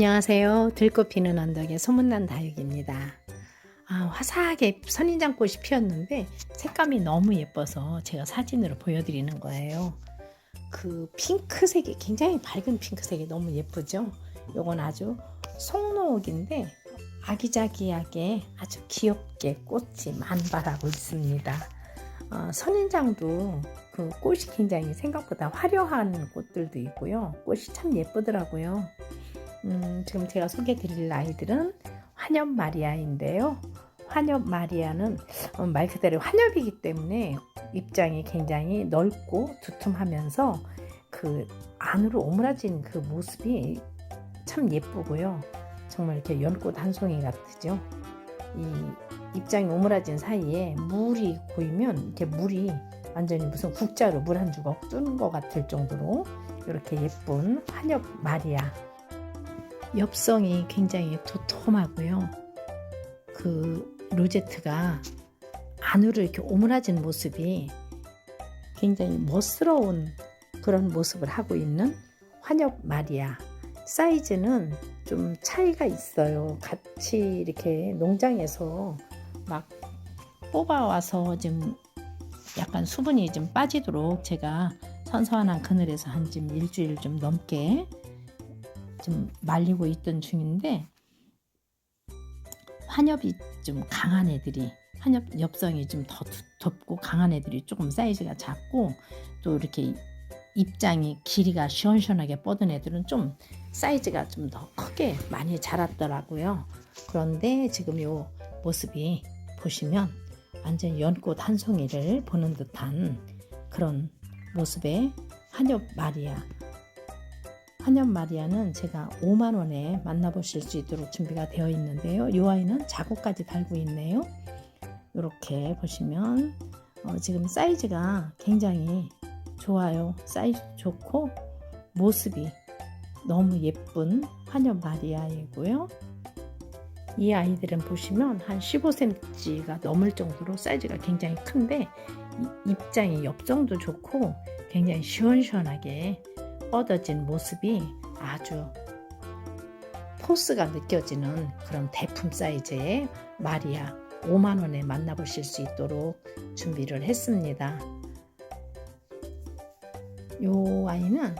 안녕하세요. 들꽃 피는 언덕의 소문난 다육입니다. 아, 화사하게 선인장꽃이 피었는데 색감이 너무 예뻐서 제가 사진으로 보여드리는 거예요. 그 핑크색이 굉장히 밝은 핑크색이 너무 예쁘죠? 요건 아주 송로옥인데 아기자기하게 아주 귀엽게 꽃이 만발하고 있습니다. 어, 선인장도 그 꽃이 굉장히 생각보다 화려한 꽃들도 있고요. 꽃이 참 예쁘더라고요. 음, 지금 제가 소개해 드릴 아이들은 환엽 마리아인데요. 환엽 마리아는 어, 말 그대로 환엽이기 때문에 입장이 굉장히 넓고 두툼하면서 그 안으로 오므라진 그 모습이 참 예쁘고요. 정말 이렇게 연꽃 한 송이 같으죠. 이 입장이 오므라진 사이에 물이 고이면 이렇게 물이 완전히 무슨 국자로 물 한 주걱 뜨는 것 같을 정도로 이렇게 예쁜 환엽 마리아 엽성이 굉장히 도톰하고요. 그 로제트가 안으로 이렇게 오므라진 모습이 굉장히 멋스러운 그런 모습을 하고 있는 환엽 마리아. 사이즈는 좀 차이가 있어요. 같이 이렇게 농장에서 막 뽑아와서 좀 약간 수분이 좀 빠지도록 제가 선선한 그늘에서 한좀 일주일 좀 넘게 좀 말리고 있던 중인데 환엽이 좀 강한 애들이 환엽 엽성이 좀 더 두텁고 강한 애들이 조금 사이즈가 작고 또 이렇게 입장이 길이가 시원시원하게 뻗은 애들은 좀 사이즈가 좀 더 크게 많이 자랐더라고요. 그런데 지금 요 모습이 보시면 완전 연꽃 한 송이를 보는 듯한 그런 모습의 한엽 마리아 환엽 마리아는 제가 5만 원에 만나보실 수 있도록 준비가 되어 있는데요. 이 아이는 자국까지 달고 있네요. 이렇게 보시면 어, 지금 사이즈가 굉장히 좋아요. 사이즈 좋고 모습이 너무 예쁜 환엽 마리아이고요. 이 아이들은 보시면 한 15cm가 넘을 정도로 사이즈가 굉장히 큰데 입장이 엽성도 좋고 굉장히 시원시원하게 뻗어진 모습이 아주 포스가 느껴지는 그런 대품 사이즈의 마리아 5만원에 만나보실 수 있도록 준비를 했습니다. 이 아이는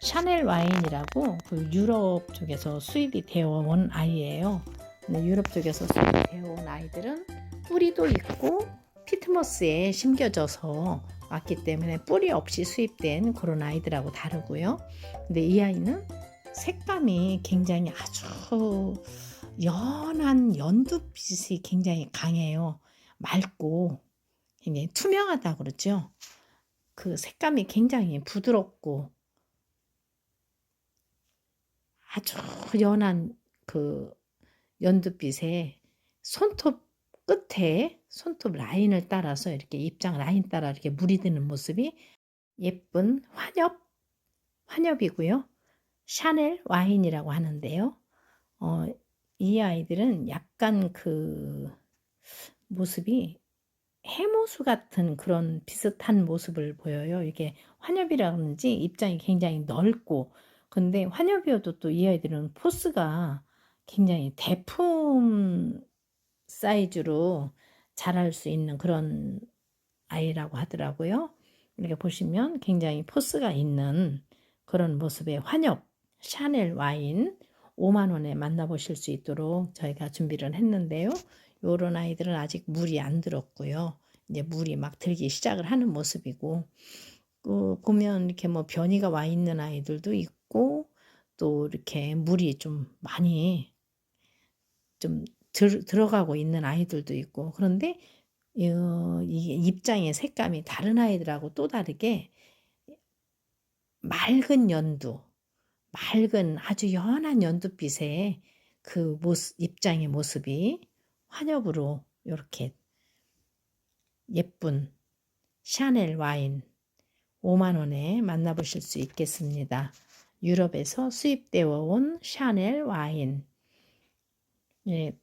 샤넬 와인이라고 그 유럽 쪽에서 수입이 되어 온 아이예요. 유럽 쪽에서 수입이 되어 온 아이들은 뿌리도 있고 피트머스에 심겨져서 왔기 때문에 뿌리 없이 수입된 그런 아이들하고 다르고요. 근데 이 아이는 색감이 굉장히 아주 연한 연두빛이 굉장히 강해요. 맑고 굉장히 투명하다 그러죠. 그 색감이 굉장히 부드럽고 아주 연한 그 연두빛에 손톱 끝에 손톱 라인을 따라서 이렇게 입장 라인 따라 이렇게 물이 드는 모습이 예쁜 환엽 환엽이고요. 샤넬 와인이라고 하는데요. 어, 이 아이들은 약간 그 모습이 해모수 같은 그런 비슷한 모습을 보여요. 이게 환엽이라든지 입장이 굉장히 넓고 근데 환엽이어도 또 이 아이들은 포스가 굉장히 대품 사이즈로 자랄 수 있는 그런 아이라고 하더라고요. 이렇게 보시면 굉장히 포스가 있는 그런 모습의 환엽 샤넬 와인 5만 원에 만나보실 수 있도록 저희가 준비를 했는데요. 요런 아이들은 아직 물이 안 들었고요. 이제 물이 막 들기 시작을 하는 모습이고 그 보면 이렇게 뭐 변이가 와 있는 아이들도 있고 또 이렇게 물이 좀 많이 좀 들, 들어가고 있는 아이들도 있고 그런데 어, 이게 입장의 색감이 다른 아이들하고 또 다르게 맑은 연두, 맑은 아주 연한 연두빛의 그 모습, 입장의 모습이 환엽으로 이렇게 예쁜 샤넬 와인 5만 원에 만나보실 수 있겠습니다. 유럽에서 수입되어 온 샤넬 와인. 예,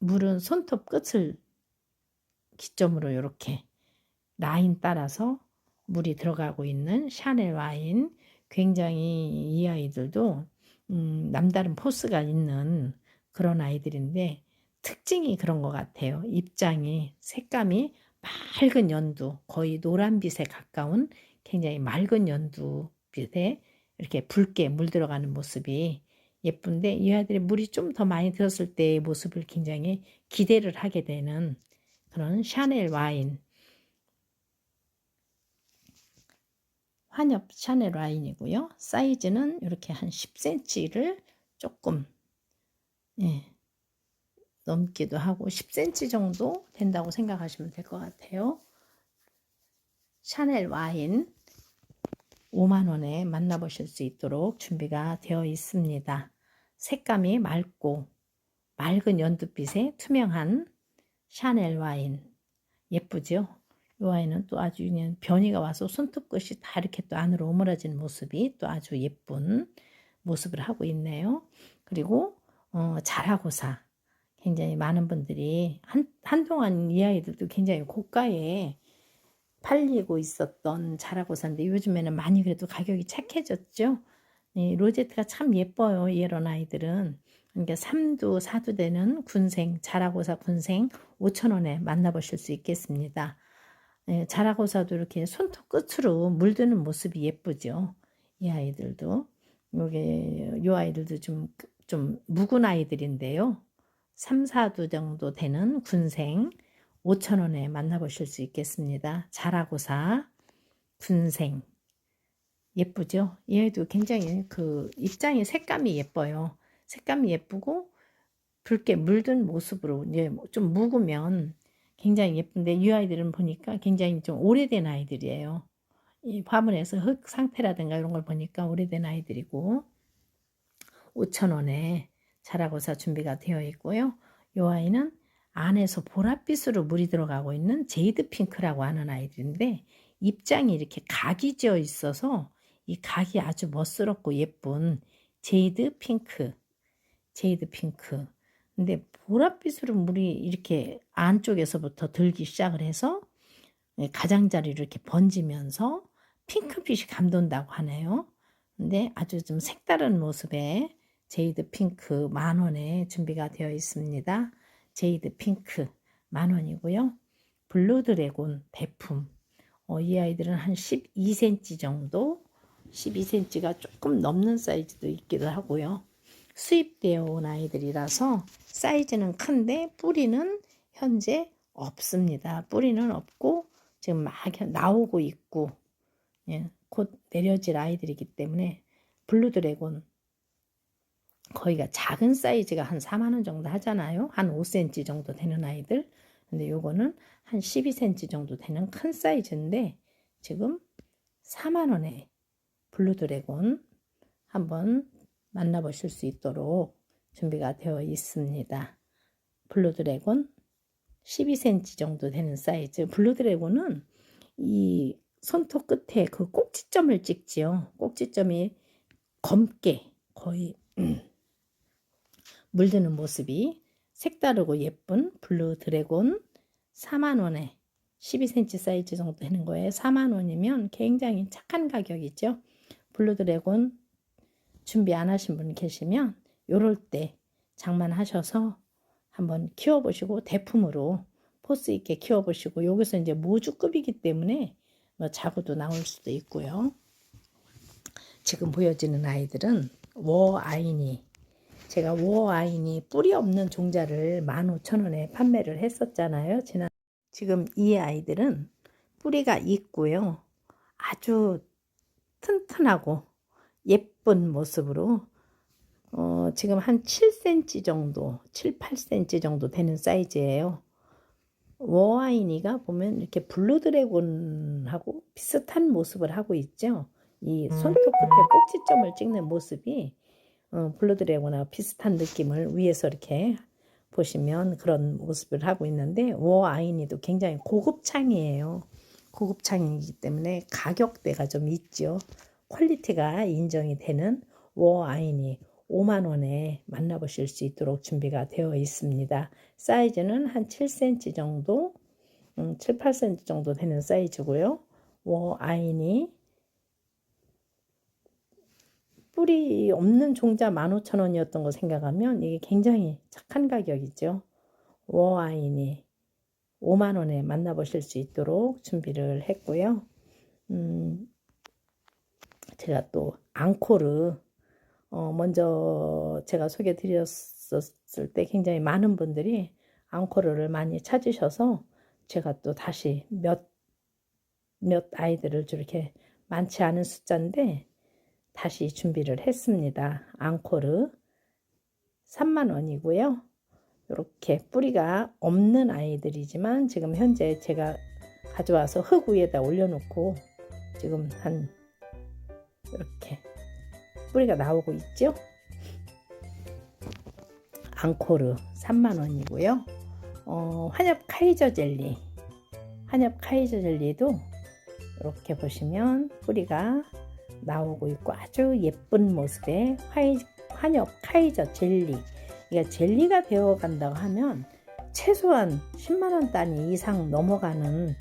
물은 손톱 끝을 기점으로 이렇게 라인 따라서 물이 들어가고 있는 샤넬 와인 굉장히 이 아이들도 음, 남다른 포스가 있는 그런 아이들인데 특징이 그런 것 같아요. 입장이 색감이 맑은 연두, 거의 노란빛에 가까운 굉장히 맑은 연두빛에 이렇게 붉게 물들어가는 모습이 예쁜데 이 아이들이 물이 좀 더 많이 들었을 때의 모습을 굉장히 기대를 하게 되는 그런 샤넬 와인 환엽 샤넬 와인이고요. 사이즈는 이렇게 한 10cm를 조금 예, 넘기도 하고 10cm 정도 된다고 생각하시면 될 것 같아요. 샤넬 와인 5만원에 만나보실 수 있도록 준비가 되어 있습니다. 색감이 맑고 맑은 연두빛의 투명한 샤넬 와인 예쁘죠? 이 와인은 또 아주 그냥 변이가 와서 손톱끝이 다 이렇게 또 안으로 오므라진 모습이 또 아주 예쁜 모습을 하고 있네요. 그리고 어, 자라고사 굉장히 많은 분들이 한, 한동안 이 아이들도 굉장히 고가에 팔리고 있었던 자라고사인데 요즘에는 많이 그래도 가격이 착해졌죠. 이 로제트가 참 예뻐요. 이런 아이들은. 그러니까 3두, 4두 되는 군생, 자라고사 군생 5천원에 만나보실 수 있겠습니다. 예, 자라고사도 이렇게 손톱 끝으로 물드는 모습이 예쁘죠. 이 아이들도. 요게, 요 아이들도 좀, 좀 묵은 아이들인데요. 3, 4두 정도 되는 군생 5천원에 만나보실 수 있겠습니다. 자라고사, 군생. 예쁘죠? 얘도 굉장히 그 입장이 색감이 예뻐요. 색감이 예쁘고 붉게 물든 모습으로 이제 좀 묵으면 굉장히 예쁜데 이 아이들은 보니까 굉장히 좀 오래된 아이들이에요. 이 화분에서 흙 상태라든가 이런 걸 보니까 오래된 아이들이고 5천원에 자라고사 준비가 되어 있고요. 이 아이는 안에서 보랏빛으로 물이 들어가고 있는 제이드 핑크라고 하는 아이들인데 입장이 이렇게 각이 지어 있어서 이 각이 아주 멋스럽고 예쁜 제이드 핑크 제이드 핑크 근데 보랏빛으로 물이 이렇게 안쪽에서부터 들기 시작을 해서 가장자리로 이렇게 번지면서 핑크빛이 감돈다고 하네요. 근데 아주 좀 색다른 모습의 제이드 핑크 만원에 준비가 되어 있습니다. 제이드 핑크 만원이고요. 블루 드래곤 대품 어, 이 아이들은 한 12cm 정도 12cm가 조금 넘는 사이즈도 있기도 하고요. 수입되어 온 아이들이라서 사이즈는 큰데 뿌리는 현재 없습니다. 뿌리는 없고 지금 막 나오고 있고 예, 곧 내려질 아이들이기 때문에 블루 드래곤 거의가 작은 사이즈가 한 4만 원 정도 하잖아요. 한 5cm 정도 되는 아이들. 근데 요거는 한 12cm 정도 되는 큰 사이즈인데 지금 4만 원에 블루 드래곤 한번 만나보실 수 있도록 준비가 되어 있습니다. 블루 드래곤 12cm 정도 되는 사이즈. 블루 드래곤은 이 손톱 끝에 그 꼭지점을 찍지요. 꼭지점이 검게 거의 물드는 모습이 색다르고 예쁜 블루 드래곤 4만원에 12cm 사이즈 정도 되는 거예요. 4만원이면 굉장히 착한 가격이죠. 블루 드래곤 준비 안 하신 분 계시면 요럴 때 장만하셔서 한번 키워보시고 대품으로 포스 있게 키워보시고 여기서 이제 모주급이기 때문에 뭐 자구도 나올 수도 있고요. 지금 보여지는 아이들은 워 아이니 제가 워 아이니 뿌리 없는 종자를 15,000원에 판매를 했었잖아요. 지난 지금 이 아이들은 뿌리가 있고요. 아주 튼튼하고 예쁜 모습으로 어, 지금 한 7cm 정도, 7, 8cm 정도 되는 사이즈예요. 워아이니가 보면 이렇게 블루 드래곤하고 비슷한 모습을 하고 있죠. 이 손톱 끝에 꼭지점을 찍는 모습이 어, 블루 드래곤하고 비슷한 느낌을 위에서 이렇게 보시면 그런 모습을 하고 있는데 워 아이니도 굉장히 고급 창이에요. 고급 창이기 때문에 가격대가 좀 있죠. 퀄리티가 인정이 되는 워 아이니 5만 원에 만나보실 수 있도록 준비가 되어 있습니다. 사이즈는 한 7cm 정도, 음, 7, 8cm 정도 되는 사이즈고요. 워 아이니 뿌리 없는 종자 15,000원이었던 거 생각하면 이게 굉장히 착한 가격이죠. 워아인이 5만 원에 만나보실 수 있도록 준비를 했고요. 음, 제가 또 앙코르 어, 먼저 제가 소개 드렸었을 때 굉장히 많은 분들이 앙코르를 많이 찾으셔서 제가 또 다시 몇, 몇 아이들을 저렇게 많지 않은 숫자인데 다시 준비를 했습니다. 앙코르 3만 원이고요. 이렇게 뿌리가 없는 아이들이지만 지금 현재 제가 가져와서 흙 위에다 올려놓고 지금 한 이렇게 뿌리가 나오고 있죠. 앙코르 3만 원이고요. 어, 환엽 카이저 젤리, 환엽 카이저 젤리도 이렇게 보시면 뿌리가 나오고 있고 아주 예쁜 모습의 화이, 환엽 카이저 젤리. 이게 젤리가 되어 간다고 하면 최소한 10만 원 단위 이상 넘어가는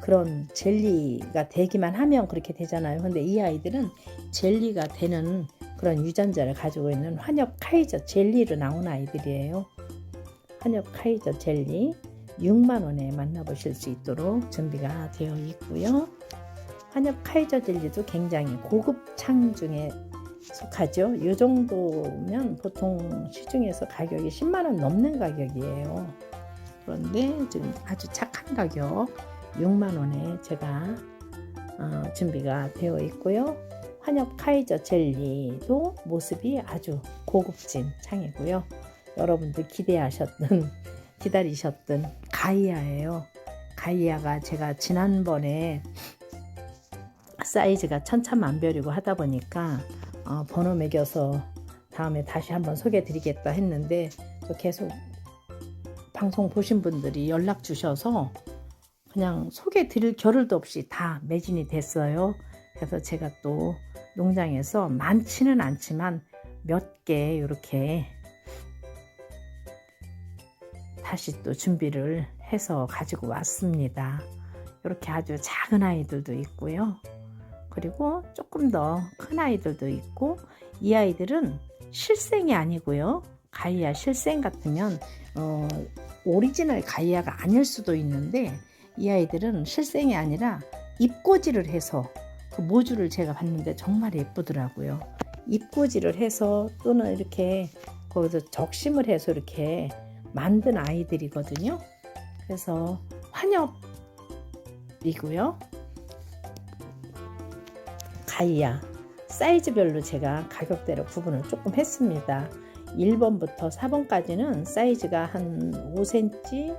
그런 젤리가 되기만 하면 그렇게 되잖아요. 근데 이 아이들은 젤리가 되는 그런 유전자를 가지고 있는 환엽 카이저 젤리로 나온 아이들이에요. 환엽 카이저 젤리 6만 원에 만나보실 수 있도록 준비가 되어 있고요. 환엽 카이저 젤리도 굉장히 고급 창 중에 속하죠. 이 정도면 보통 시중에서 가격이 10만 원 넘는 가격이에요. 그런데 지금 아주 착한 가격 6만 원에 제가 어, 준비가 되어 있고요. 환엽 카이저 젤리도 모습이 아주 고급진 창이고요. 여러분들 기대하셨던 기다리셨던 가이아예요. 가이아가 제가 지난번에 사이즈가 천차만별이고 하다 보니까 어, 번호 매겨서 다음에 다시 한번 소개해 드리겠다 했는데 또 계속 방송 보신 분들이 연락 주셔서 그냥 소개 드릴 겨를도 없이 다 매진이 됐어요. 그래서 제가 또 농장에서 많지는 않지만 몇 개 이렇게 다시 또 준비를 해서 가지고 왔습니다. 이렇게 아주 작은 아이들도 있고요. 그리고 조금 더 큰 아이들도 있고 이 아이들은 실생이 아니고요. 가이아 실생 같으면 어, 오리지널 가이아가 아닐 수도 있는데 이 아이들은 실생이 아니라 입꼬지를 해서 그 모주를 제가 봤는데 정말 예쁘더라고요. 입꼬지를 해서 또는 이렇게 거기서 적심을 해서 이렇게 만든 아이들이거든요. 그래서 환엽이고요. 가이아 사이즈별로 제가 가격대로 구분을 조금 했습니다. 1번부터 4번까지는 사이즈가 한 5cm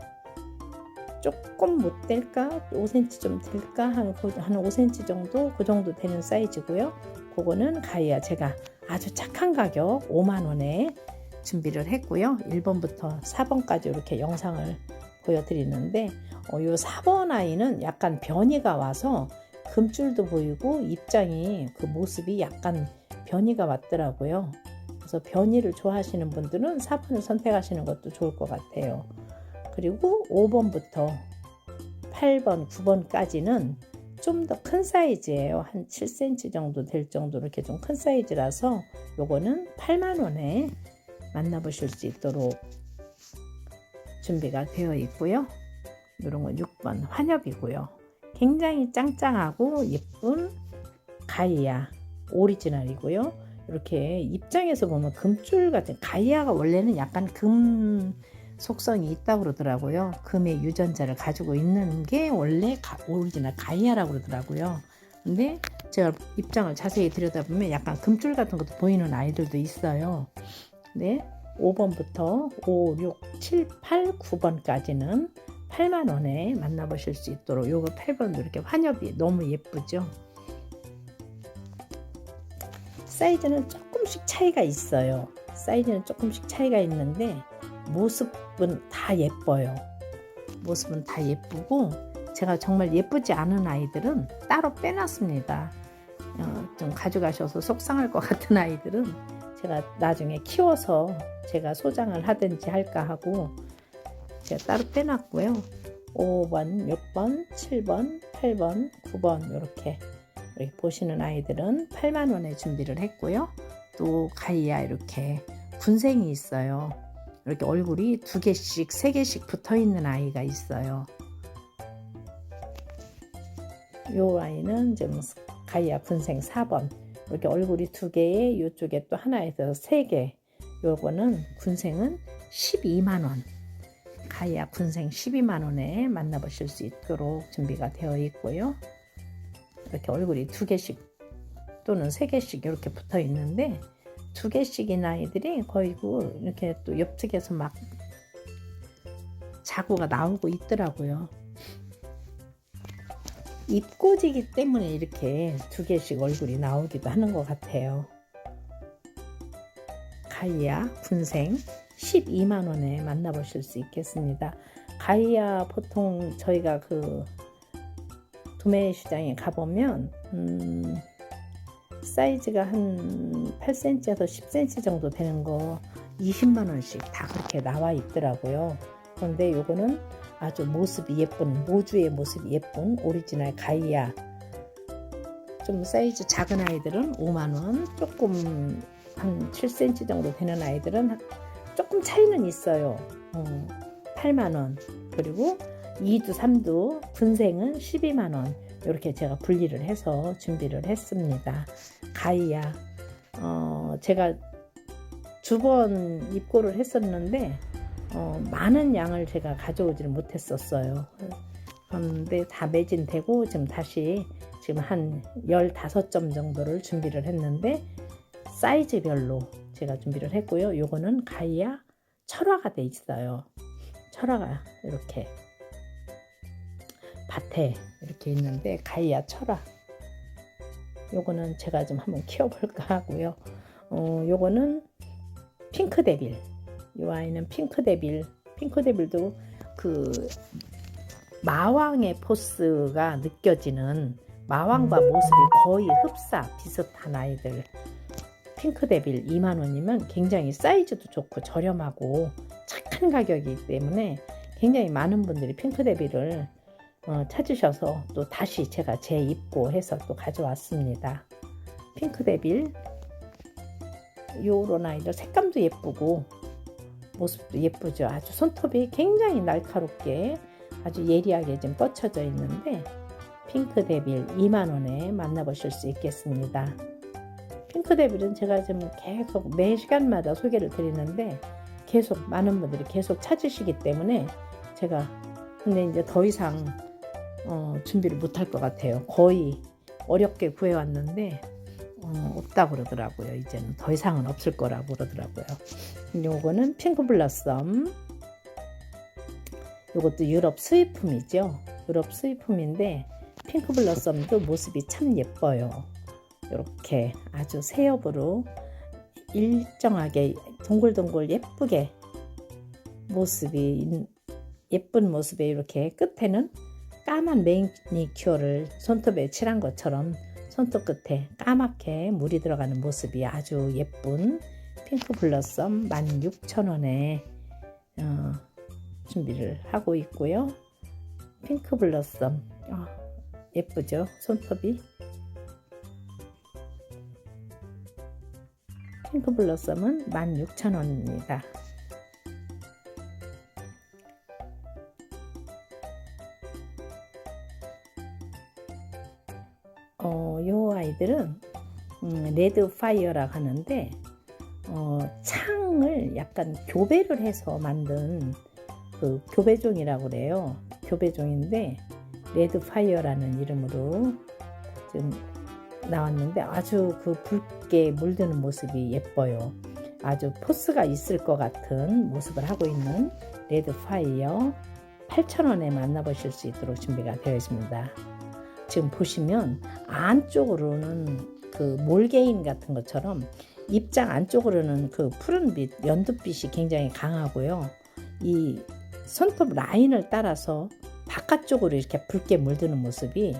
조금 못 될까? 5cm 좀 될까? 한, 한 5cm 정도? 그 정도 되는 사이즈고요. 그거는 가이아 제가 아주 착한 가격 5만원에 준비를 했고요. 1번부터 4번까지 이렇게 영상을 보여드리는데 어, 이 4번 아이는 약간 변이가 와서 금줄도 보이고 입장이 그 모습이 약간 변이가 왔더라고요. 그래서 변이를 좋아하시는 분들은 4번을 선택하시는 것도 좋을 것 같아요. 그리고 5번부터 8번, 9번까지는 좀 더 큰 사이즈예요. 한 7cm 정도 될 정도로 이렇게 좀 큰 사이즈라서 요거는 8만 원에 만나보실 수 있도록 준비가 되어 있고요. 이런 건 6번 환엽이고요. 굉장히 짱짱하고 예쁜 가이아 오리지널이고요. 이렇게 입장에서 보면 금줄 같은 가이아가 원래는 약간 금 속성이 있다고 그러더라고요. 금의 유전자를 가지고 있는 게 원래 가, 오리지널 가이아라고 그러더라고요. 근데 제가 입장을 자세히 들여다보면 약간 금줄 같은 것도 보이는 아이들도 있어요. 네, 5번부터 5, 6, 7, 8, 9번까지는 8만 원에 만나보실 수 있도록 요거 8번도 이렇게 환엽이 너무 예쁘죠. 사이즈는 조금씩 차이가 있어요. 사이즈는 조금씩 차이가 있는데 모습은 다 예뻐요. 모습은 다 예쁘고 제가 정말 예쁘지 않은 아이들은 따로 빼놨습니다. 어, 좀 가져가셔서 속상할 것 같은 아이들은 제가 나중에 키워서 제가 소장을 하든지 할까 하고 제가 따로 빼놨고요. 5번, 6번, 7번, 8번, 9번 이렇게 이렇게 보시는 아이들은 8만 원에 준비를 했고요. 이것도 가이아 이렇게 군생이 있어요. 이렇게 얼굴이 두 개씩, 세 개씩 붙어 있는 아이가 있어요. 요 아이는 지금 가이아 군생 4번. 이렇게 얼굴이 두 개에 이쪽에 또 하나에서 세 개. 요거는 군생은 12만 원. 가이아 군생 12만 원에 만나보실 수 있도록 준비가 되어 있고요. 이렇게 얼굴이 두 개씩 또는 세 개씩 이렇게 붙어 있는데 두 개씩인 아이들이 거의 그 이렇게 또 옆쪽에서 막 자구가 나오고 있더라고요. 입꼬지기 때문에 이렇게 두 개씩 얼굴이 나오기도 하는 것 같아요. 가이아 군생 12만 원에 만나보실 수 있겠습니다. 가이아 보통 저희가 그 도매 시장에 가보면 음, 사이즈가 한 8cm에서 10cm 정도 되는 거 20만 원씩 다 그렇게 나와 있더라고요. 그런데 요거는 아주 모습이 예쁜 모주의 모습이 예쁜 오리지널 가이아 좀 사이즈 작은 아이들은 5만 원 조금 한 7cm 정도 되는 아이들은 조금 차이는 있어요. 어, 8만 원 그리고 2두 3두 분생은 12만 원 이렇게 제가 분리를 해서 준비를 했습니다. 가이아 어, 제가 두 번 입고를 했었는데 어, 많은 양을 제가 가져오지를 못했었어요. 그런데 다 매진되고 지금 다시 지금 한 15점 정도를 준비를 했는데 사이즈별로 제가 준비를 했고요. 요거는 가이아 철화가 돼 있어요. 철화가 이렇게 밭에 이렇게 있는데 가이아 철화 요거는 제가 좀 한번 키워볼까 하고요. 어, 요거는 핑크 데빌. 이 아이는 핑크 데빌. 핑크 데빌도 그 마왕의 포스가 느껴지는 마왕과 모습이 거의 흡사 비슷한 아이들. 핑크 데빌 2만 원이면 굉장히 사이즈도 좋고 저렴하고 착한 가격이기 때문에 굉장히 많은 분들이 핑크 데빌을 어, 찾으셔서 또 다시 제가 재입고 해서 또 가져왔습니다. 핑크 데빌 요런 아이들 색감도 예쁘고 모습도 예쁘죠. 아주 손톱이 굉장히 날카롭게 아주 예리하게 좀 뻗쳐져 있는데 핑크 데빌 2만 원에 만나보실 수 있겠습니다. 핑크 데빌은 제가 지금 계속 매 시간마다 소개를 드리는데 계속 많은 분들이 계속 찾으시기 때문에 제가 근데 이제 더 이상 어, 준비를 못할 것 같아요. 거의 어렵게 구해왔는데 어, 없다 그러더라고요. 이제는 더 이상은 없을 거라고 그러더라고요. 요거는 핑크 블러썸. 요것도 유럽 수입품이죠. 유럽 수입품인데 핑크 블러썸도 모습이 참 예뻐요. 이렇게 아주 새엽으로 일정하게 동글동글 예쁘게 모습이 예쁜 모습에 이렇게 끝에는 까만 매니큐어를 손톱에 칠한 것처럼 손톱 끝에 까맣게 물이 들어가는 모습이 아주 예쁜 핑크 블러썸 16,000원에 어, 준비를 하고 있고요. 핑크 블러썸 어, 예쁘죠? 손톱이 핑크 블러썸은 16,000원입니다. 어, 요 아이들은 음, 레드 파이어라고 하는데 어, 창을 약간 교배를 해서 만든 그 교배종이라고 그래요. 교배종인데 레드 파이어라는 이름으로 지금 나왔는데 아주 그 붉게 물드는 모습이 예뻐요. 아주 포스가 있을 것 같은 모습을 하고 있는 레드 파이어 8,000원에 만나보실 수 있도록 준비가 되어 있습니다. 지금 보시면 안쪽으로는 그 몰게인 같은 것처럼 입장 안쪽으로는 그 푸른빛, 연두빛이 굉장히 강하고요. 이 손톱 라인을 따라서 바깥쪽으로 이렇게 붉게 물드는 모습이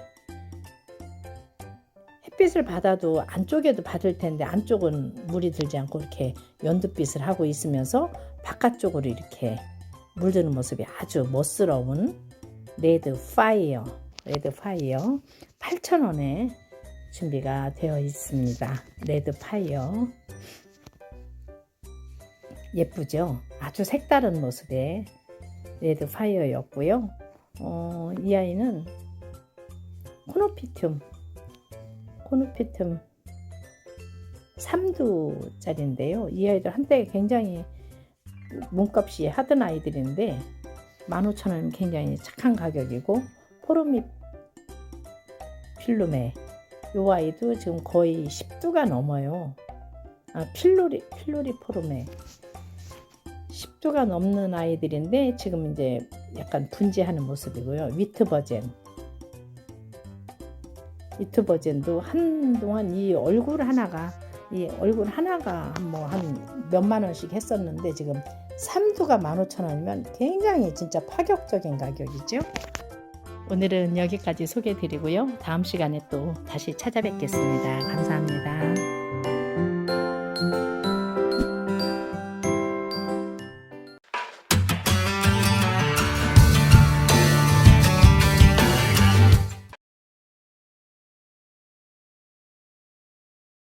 햇빛을 받아도 안쪽에도 받을 텐데 안쪽은 물이 들지 않고 이렇게 연두빛을 하고 있으면서 바깥쪽으로 이렇게 물드는 모습이 아주 멋스러운 레드 파이어 레드 파이어 8,000원에 준비가 되어 있습니다. 레드 파이어 예쁘죠? 아주 색다른 모습의 레드 파이어였고요. 어, 이 아이는 코노피툼, 코노피툼 3두짜리인데요. 이 아이들 한때 굉장히 몸값이 하던 아이들인데 15,000원 굉장히 착한 가격이고 포르미 필루메 요 아이도 지금 거의 10두가 넘어요. 아 필로리 필로리 포르메 10두가 넘는 아이들인데 지금 이제 약간 분재하는 모습이고요. 위트버젠 위트버젠도 한동안 이 얼굴 하나가 이 얼굴 하나가 뭐 한 몇만 원씩 했었는데 지금 3두가 15,000원이면 굉장히 진짜 파격적인 가격이죠. 오늘은 여기까지 소개해 드리고요. 다음 시간에 또 다시 찾아뵙겠습니다. 감사합니다.